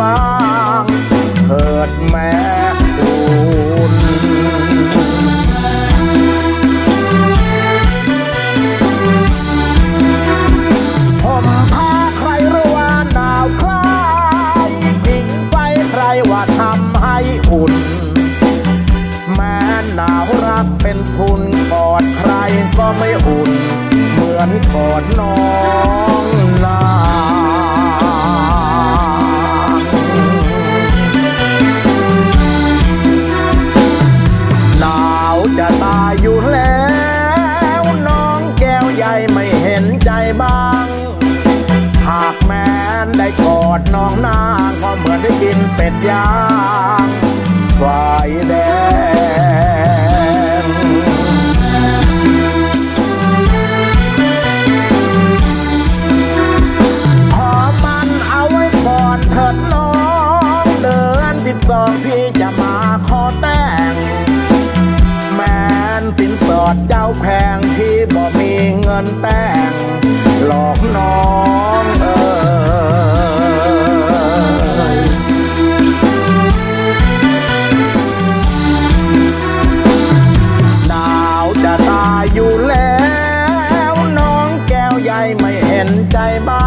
บ้างเถิดแม่คุณผมพาใครรู้ว่าหนาวคลายผิงไฟใครว่าทำให้อุ่น แม้หนาวรักเป็นทุนกอดใครก็ไม่อุ่น เหมือนกอดน้อง อยู่แล้วน้องแก้วใหญ่ไม่เห็นใจบ้าง หากแม้นได้กอดน้องนางก็เหมือนได้กินเป็ดย่าง อดเจ้าแพงที่บ่มีเงินแต่งหลอกน้องเออหนาวจะตายอยู่แล้วน้องแก้วใหญ่ไม่เห็นใจบ้า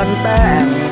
อนแต่ง